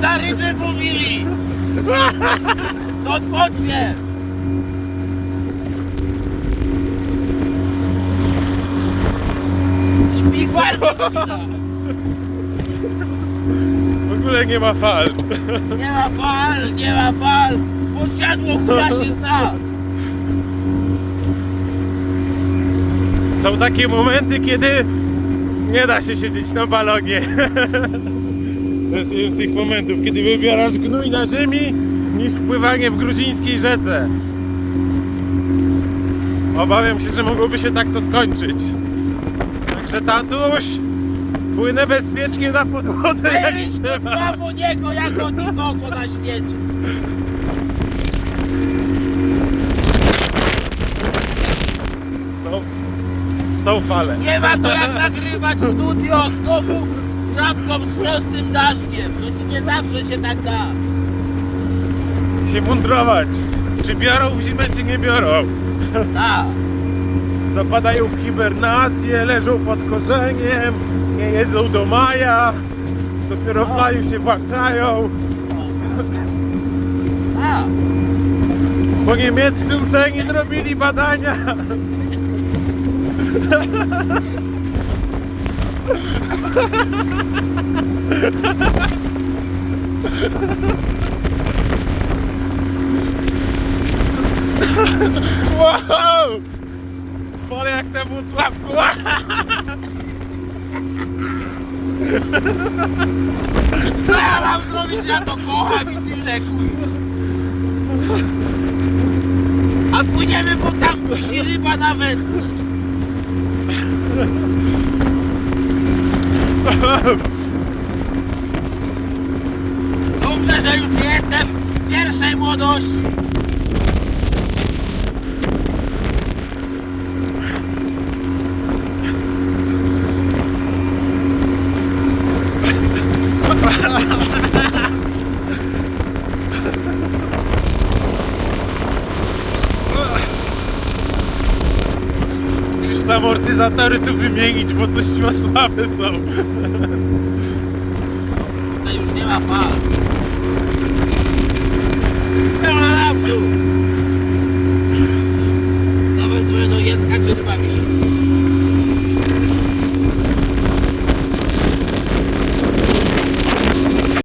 na ryby mówili! To odpocznie! W ogóle nie ma fal. Nie ma fal, nie ma fal! Podsiadło chuja się zna! Są takie momenty, kiedy nie da się siedzieć na balonie. To jest jeden z tych momentów, kiedy wybierasz gnój na ziemi niż pływanie w gruzińskiej rzece. Obawiam się, że mogłoby się tak to skończyć. Także tatuś, płynę bezpiecznie na podłodze jak trzeba. U niego jak od nikogo na świecie! Są, są fale. Nie ma to jak nagrywać studio znowu z żabką z prostym daszkiem. To nie zawsze się tak da. Się mundrować. Czy biorą w zimę, czy nie biorą. Tak. Zapadają w hibernację, leżą pod korzeniem, nie jedzą do maja, dopiero w maju się włączają. Tak. Bo niemieccy uczeni zrobili badania. Wow! Wolę jak na Włocławku. Co ja mam zrobić? Ja to kocham i tyle, kurwa. A płyniemy, bo tam wisi ryba na. Dobrze, że już nie jestem w pierwszej młodości. Musisz amortyzatory tu wymienić, bo coś słabe są. To już nie ma fal. Naprzód.